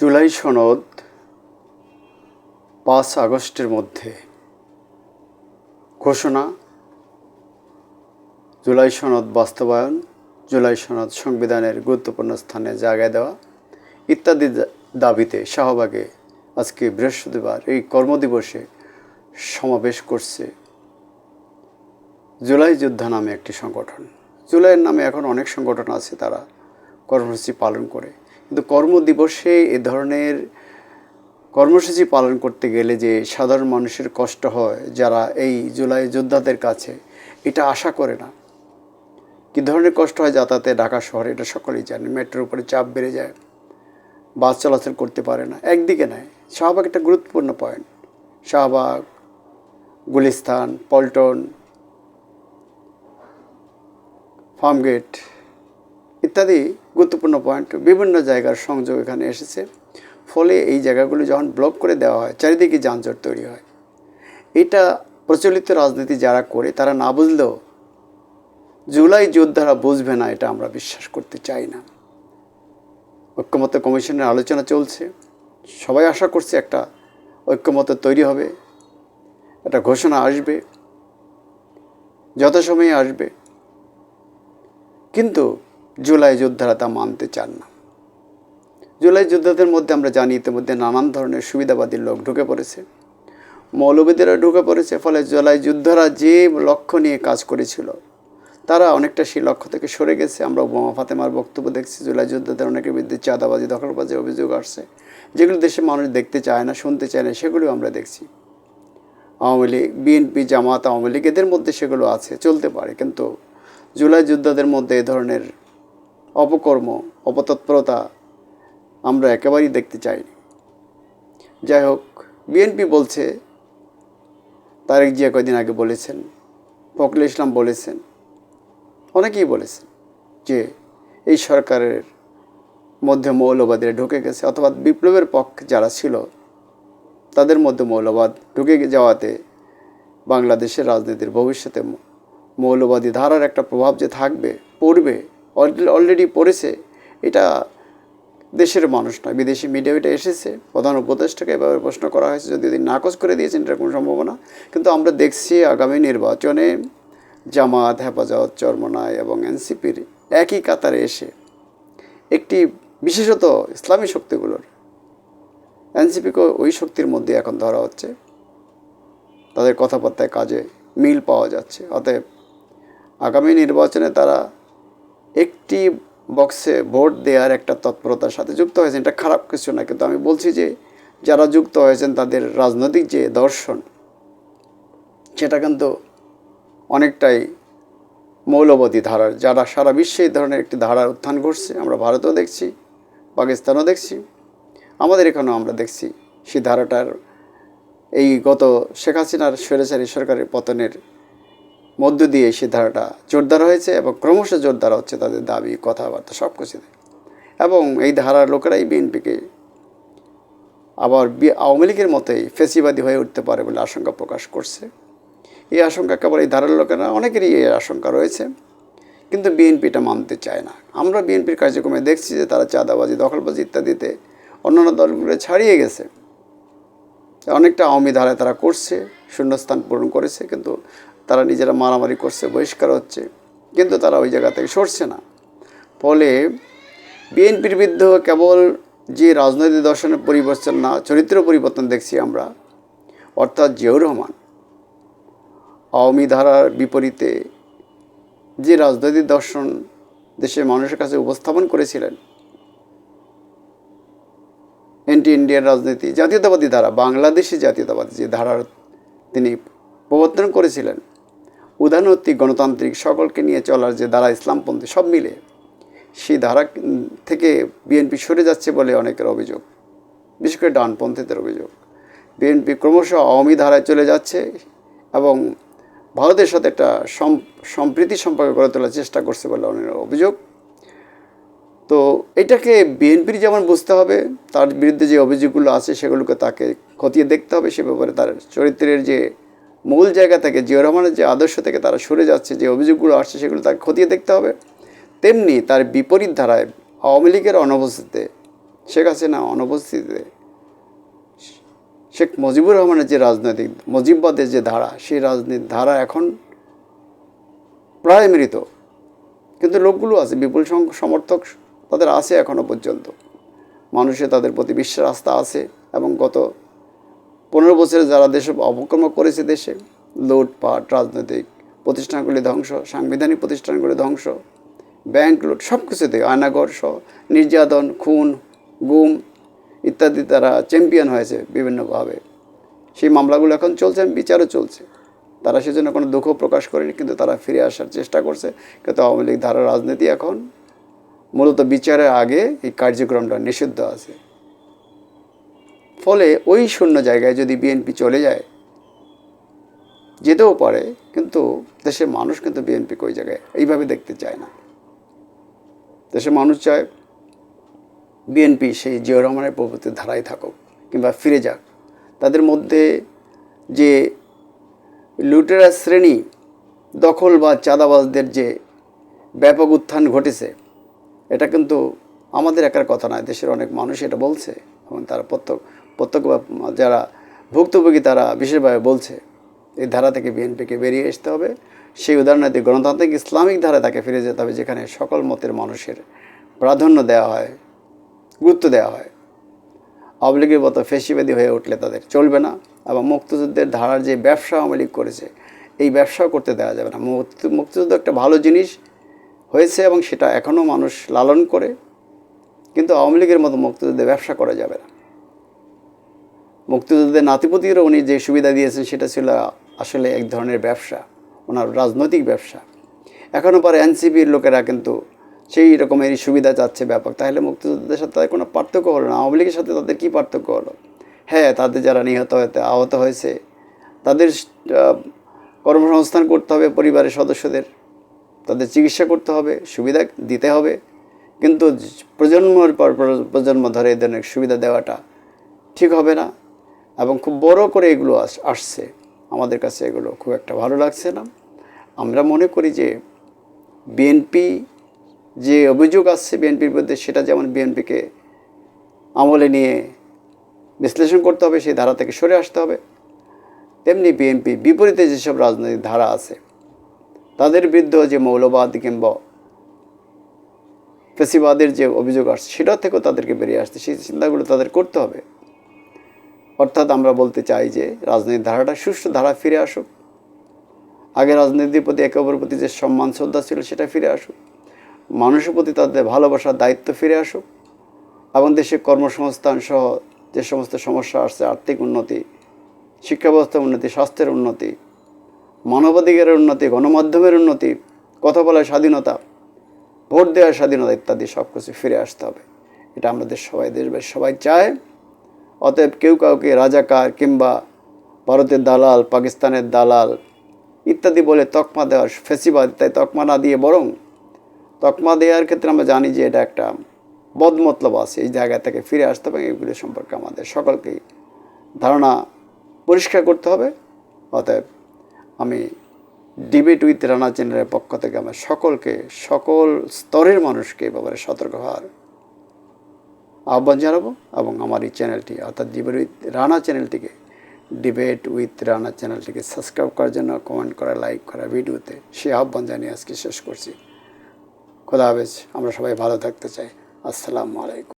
জুলাই সনদ পাঁচ আগস্টের মধ্যে ঘোষণা, জুলাই সনদ বাস্তবায়ন, জুলাই সনদ সংবিধানের গুরুত্বপূর্ণ স্থানে জায়গায় দেওয়া ইত্যাদি দাবিতে শাহবাগে আজকে বৃহস্পতিবার এই কর্মদিবসে সমাবেশ করছে জুলাই যোদ্ধা নামে একটি সংগঠন। জুলাইয়ের নামে এখন অনেক সংগঠন আছে তারা কর্মসূচি পালন করে। কিন্তু কর্মদিবসে এ ধরনের কর্মসূচি পালন করতে গেলে যে সাধারণ মানুষের কষ্ট হয়, যারা এই জুলাই যোদ্ধাদের কাছে, এটা আশা করে না। কী ধরনের কষ্ট হয় যাতায়াতে ঢাকা শহরে, এটা সকলেই জানে। মেট্রোর উপরে চাপ বেড়ে যায়, বাস চলাচল করতে পারে না, একদিকে নয় শাহবাগ একটা গুরুত্বপূর্ণ পয়েন্ট শাহবাগ, গুলিস্তান, পল্টন, ফার্মগেট ইত্যাদি গুরুত্বপূর্ণ পয়েন্ট বিভিন্ন জায়গার সংযোগ এখানে এসেছে। ফলে এই জায়গাগুলো যখন ব্লক করে দেওয়া হয়, চারিদিকে যানজট তৈরি হয়। এটা প্রচলিত রাজনীতি যারা করে, তারা না বুঝলেও জুলাই যোদ্ধারা বুঝবে না, এটা আমরা বিশ্বাস করতে চাই না। ঐক্যমত্য কমিশনের আলোচনা চলছে। সবাই আশা করছে একটা ঐক্যমত্য তৈরি হবে। একটা ঘোষণা আসবে। যথাসময়ে আসবে। কিন্তু জুলাই যোদ্ধারা তা মানতে চান না। জুলাই যোদ্ধাদের মধ্যে আমরা জানি ইতিমধ্যে নানান ধরনের সুবিধাবাদী লোক ঢুকে পড়েছে। মৌলবাদীরা ঢুকে পড়েছে, ফলে জুলাই যোদ্ধারা যে লক্ষ্য নিয়ে কাজ করেছিল, তারা অনেকটা সেই লক্ষ্য থেকে সরে গেছে। আমরা বোমা ফাতেমার বক্তব্য দেখছি, জুলাই যোদ্ধাদের অনেকের বিরুদ্ধে চাঁদাবাজি দখলবাজি অভিযোগ আসছে। যেগুলো দেশে মানুষ দেখতে চায় না, শুনতে চায় না সেগুলো আমরা দেখছি। আওয়ামী লীগ, বিএনপি, জামাত, আওয়ামী লীগ, এদের মধ্যে সেগুলো আছে, চলতে পারে। কিন্তু জুলাই যোদ্ধাদের মধ্যে এ ধরনের অপকর্ম, অপতৎপরতা আমরা একেবারেই দেখতে চাইনি। যাই হোক বিএনপি বলছে, তারেক জিয়া কয়দিন আগে বলেছেন, ফখরুল ইসলাম বলেছেন, অনেকেই বলেছেন যে এই সরকারের মধ্যে মৌলবাদীরা ঢুকে গেছে, অথবা বিপ্লবের পক্ষে যারা ছিল, তাদের মধ্যে মৌলবাদ ঢুকে যাওয়াতে বাংলাদেশের রাজনীতির ভবিষ্যতে মৌলবাদী ধারার একটা প্রভাব যে থাকবে, পড়বে অলরেডি পড়েছে, এটা দেশের মানুষ নয়, বিদেশি মিডিয়া এটা এসেছে, প্রধান উপদেষ্টাকে এভাবে প্রশ্ন করা হয়েছে, যদি নাকচ করে দিয়েছেন এটা কোনো সম্ভাবনা? কিন্তু আমরা দেখছি আগামী নির্বাচনে জামাত, হেফাজত চরমনায় এবং এনসিপির একই কাতারে এসে একটি বিশেষত ইসলামী শক্তিগুলোর এনসিপিকে ওই শক্তির মধ্যে এখন ধরা হচ্ছে। তাদের কথাবার্তায় কাজে মিল পাওয়া যাচ্ছে। অতএব আগামী নির্বাচনে তারা একটি বক্সে ভোট দেওয়ার একটা তৎপরতার সাথে যুক্ত হয়েছেন। এটা খারাপ কিছু না, কিন্তু আমি বলছি যে, যারা যুক্ত হয়েছেন তাদের রাজনৈতিক যে দর্শন, সেটা কিন্তু অনেকটাই মৌলবাদী ধারার, যারা সারা বিশ্বে এই ধরনের একটি ধারার উত্থান ঘটছে আমরা ভারতেও দেখছি, পাকিস্তানও দেখছি, আমাদের এখানেও আমরা দেখছি সেই ধারাটার এই গত শেখ হাসিনার স্বৈরাচারী সরকারের পতনের মধ্য দিয়ে সেই ধারাটা জোরদার হয়েছে এবং ক্রমশ জোরদার হচ্ছে তাদের দাবি, কথাবার্তা সব কিছুতে এবং এই ধারার লোকেরাই বিএনপিকে আবার আওয়ামী লীগের মতোই ফেসিবাদী হয়ে উঠতে পারে বলে আশঙ্কা প্রকাশ করছে। এই আশঙ্কা কেবল এই ধারার লোকেরা অনেকেরই এই আশঙ্কা রয়েছে। কিন্তু বিএনপি এটা মানতে চায় না। আমরা বিএনপির কার্যক্রমে দেখছি যে তারা চাঁদাবাজি, দখলবাজি ইত্যাদিতে অন্যান্য দলগুলো ছাড়িয়ে গেছে। অনেকটা আওয়ামী ধারায় তারা করছে, শূন্যস্থান পূরণ করেছে, কিন্তু তারা নিজেরা মারামারি করছে, বহিষ্কার হচ্ছে, কিন্তু তারা ওই জায়গা থেকে সরছে না। ফলে বিএনপির বিরুদ্ধে কেবল যে রাজনৈতিক দর্শনের পরিবর্তন না, চরিত্র পরিবর্তন দেখছি আমরা, অর্থাৎ জিয়াউর রহমান। আওয়ামী ধারার বিপরীতে যে রাজনৈতিক দর্শন দেশের মানুষের কাছে উপস্থাপন করেছিলেন অ্যান্টি ইন্ডিয়ান রাজনীতি, জাতীয়তাবাদী ধারা, বাংলাদেশি জাতীয়তাবাদী যে ধারার তিনি প্রবর্তন করেছিলেন উদারনৈতিক গণতান্ত্রিক সকলকে নিয়ে চলার যে ধারা ইসলামপন্থী, সব মিলে সেই ধারা থেকে বিএনপি সরে যাচ্ছে বলে অনেকের অভিযোগ, বিশেষ করে ডানপন্থীদের অভিযোগ। বিএনপি ক্রমশ আওয়ামী ধারায় চলে যাচ্ছে এবং ভারতের সাথে একটা সম্প্রীতি সম্পর্ক গড়ে তোলার চেষ্টা করছে বলে অনেক অভিযোগ। তো এটাকে বিএনপির যেমন বুঝতে হবে, তার বিরুদ্ধে যে অভিযোগগুলো আছে সেগুলোকে তাকে খতিয়ে দেখতে হবে, সে ব্যাপারে তার চরিত্রের যে মূল জায়গা থেকে জিয়া রহমানের যে আদর্শ থেকে তারা সরে যাচ্ছে, যে অভিযোগগুলো আসছে সেগুলো তাকে খতিয়ে দেখতে হবে। তেমনি তার বিপরীত ধারায় আওয়ামী লীগের অনুপস্থিতিতে, শেখ হাসিনা অনুপস্থিতিতে শেখ মুজিবুর রহমানের যে রাজনৈতিক মুজিববাদের যে ধারা, সেই রাজনীতির ধারা এখন প্রায় মৃত। কিন্তু লোকগুলো আছে, বিপুল সংখ্যক সমর্থক তাদের আছে এখনও পর্যন্ত। মানুষের তাদের প্রতি বিশ্বাস আস্থা আছে এবং গত পনেরো বছরে যারা দেশে অপকর্ম করেছে দেশে, লুটপাট, রাজনৈতিক প্রতিষ্ঠানগুলি ধ্বংস, সাংবিধানিক প্রতিষ্ঠানগুলি ধ্বংস, ব্যাংক লুট সব কিছুতে আয়নাগর সহ নির্যাতন, খুন, গুম ইত্যাদি তারা চ্যাম্পিয়ন হয়েছে বিভিন্নভাবে। সেই মামলাগুলো এখন চলছে, বিচারও চলছে। তারা সেজন্য কোনো দুঃখ প্রকাশ করেনি, কিন্তু তারা ফিরে আসার চেষ্টা করছে। কিন্তু আওয়ামী লীগ ধারা রাজনীতি এখন মূলত বিচারের আগে এই কার্যক্রমটা নিষিদ্ধ আছে। ফলে ওই শূন্য জায়গায় যদি বিএনপি চলে যায়, যেতেও পারে, কিন্তু দেশের মানুষ কিন্তু বিএনপিকে ওই জায়গায়? এইভাবে দেখতে চায় না। দেশের মানুষ চায় বিএনপি সেই জিয়া রহমানের প্রভৃতি ধারায় থাকুক, কিংবা ফিরে যাক। তাদের মধ্যে যে লুটেরা শ্রেণি, দখল বা চাঁদাবাজদের যে ব্যাপক উত্থান ঘটেছে, এটা কিন্তু আমাদের একার কথা নয়, দেশের অনেক মানুষ এটা বলছে এবং তারা প্রত্যক্ষ প্রত্যক্ষ যারা ভুক্তভোগী তারা বিশেষভাবে বলছে, এই ধারা থেকে বিএনপিকে বেরিয়ে আসতে হবে। সেই উদাহরণে গণতান্ত্রিক ইসলামিক ধারা তাকে ফিরে যেতে হবে, যেখানে সকল মতের মানুষের প্রাধান্য দেওয়া হয়, গুরুত্ব দেওয়া হয়। আওয়ামী লীগের মতো ফেসিবাদী হয়ে উঠলে তাদের চলবে না এবং মুক্তিযুদ্ধের ধারার যে ব্যবসা আওয়ামী লীগ করেছে, এই ব্যবসাও করতে দেওয়া যাবে না। মুক্তিযুদ্ধ একটা ভালো জিনিস হয়েছে এবং সেটা এখনও মানুষ লালন করে, কিন্তু আওয়ামী লীগের মতো মুক্তিযুদ্ধে ব্যবসা করা যাবে না। মুক্তিযুদ্ধের নাতিপতিরও উনি যে সুবিধা দিয়েছেন, সেটা ছিল আসলে এক ধরনের ব্যবসা, ওনার রাজনৈতিক ব্যবসা। এখনও পরে এনসিপির লোকেরা কিন্তু সেই রকমেরই সুবিধা চাচ্ছে ব্যাপক। তাহলে মুক্তিযুদ্ধের সাথে তাদের কোনো পার্থক্য হলো না? আওয়ামী লীগের সাথে তাদের কী পার্থক্য হলো? হ্যাঁ তাদের যারা নিহত হতে আহত হয়েছে, তাদের কর্মসংস্থান করতে হবে পরিবারের সদস্যদের, তাদের চিকিৎসা করতে হবে, সুবিধা দিতে হবে। কিন্তু প্রজন্মের পর প্রজন্ম ধরে এদের সুবিধা দেওয়াটা ঠিক হবে না। এবং খুব বড় করে এগুলো আস- আসছে। আমাদের কাছে এগুলো খুব একটা ভালো লাগছে না। আমরা মনে করি যে বিএনপি যে অভিযোগ আসছে বিএনপির বিরুদ্ধে সেটা যেমন বিএনপিকে আমলে নিয়ে বিশ্লেষণ করতে হবে, সেই ধারা থেকে সরে আসতে হবে। তেমনি বিএনপি বিপরীতে যেসব রাজনৈতিক ধারা আছে, তাদের বিরুদ্ধে যে মৌলবাদ কিংবা ফেসিবাদের যে অভিযোগ আসছে, সেটা থেকেও তাদেরকে বেরিয়ে আসছে সেই চিন্তাগুলো তাদের করতে হবে। অর্থাৎ আমরা বলতে চাই যে রাজনৈতিক ধারাটা সুষ্ঠু, ধারা ফিরে আসুক। আগে রাজনীতির প্রতি একে অপরের প্রতি যে সম্মান, শ্রদ্ধা ছিল সেটা ফিরে আসুক। মানুষের প্রতি তাদের ভালোবাসার দায়িত্ব ফিরে আসুক এবং দেশে কর্মসংস্থান সহ যে সমস্ত সমস্যা আসছে, আর্থিক উন্নতি শিক্ষা ব্যবস্থার উন্নতি, স্বাস্থ্যের উন্নতি, মানবাধিকারের উন্নতি, গণমাধ্যমের উন্নতি, কথা বলার স্বাধীনতা, ভোট দেওয়ার স্বাধীনতা ইত্যাদি সব কিছু ফিরে আসতে হবে। এটা আমাদের সবাই, দেশবাসী সবাই চায়। অতএব কেউ কাউকে রাজাকার কিংবা ভারতের দালাল, পাকিস্তানের দালাল ইত্যাদি বলে তকমা দেওয়ার ফেসিবাদ, তাই তকমা না দিয়ে বরং তকমা দেওয়ার ক্ষেত্রে আমরা জানি যে এটা একটা বদমতলব আছে। এই জায়গা থেকে ফিরে আসতে হবে, এগুলো সম্পর্কে আমাদের সকলকেই ধারণা পরিষ্কার করতে হবে। অতএব আমি ডিবেট উইথ রানা চ্যানেলের পক্ষ থেকে আমার সকলকে, সকল স্তরের মানুষকে এ ব্যাপারে সতর্ক হওয়ার আহ্বান জানাব এবং আমার এই চ্যানেলটি, অর্থাৎ ডিবেট উইথ রানা চ্যানেলটিকে ডিবেট উইথ রানা চ্যানেলটিকে সাবস্ক্রাইব করার জন্য কমেন্ট করা লাইক করা ভিডিওতে সে আহ্বান জানিয়ে আজকে শেষ করছি। খোদা হাফেজ, আমরা সবাই ভালো থাকতে চাই। আসসালামু আলাইকুম।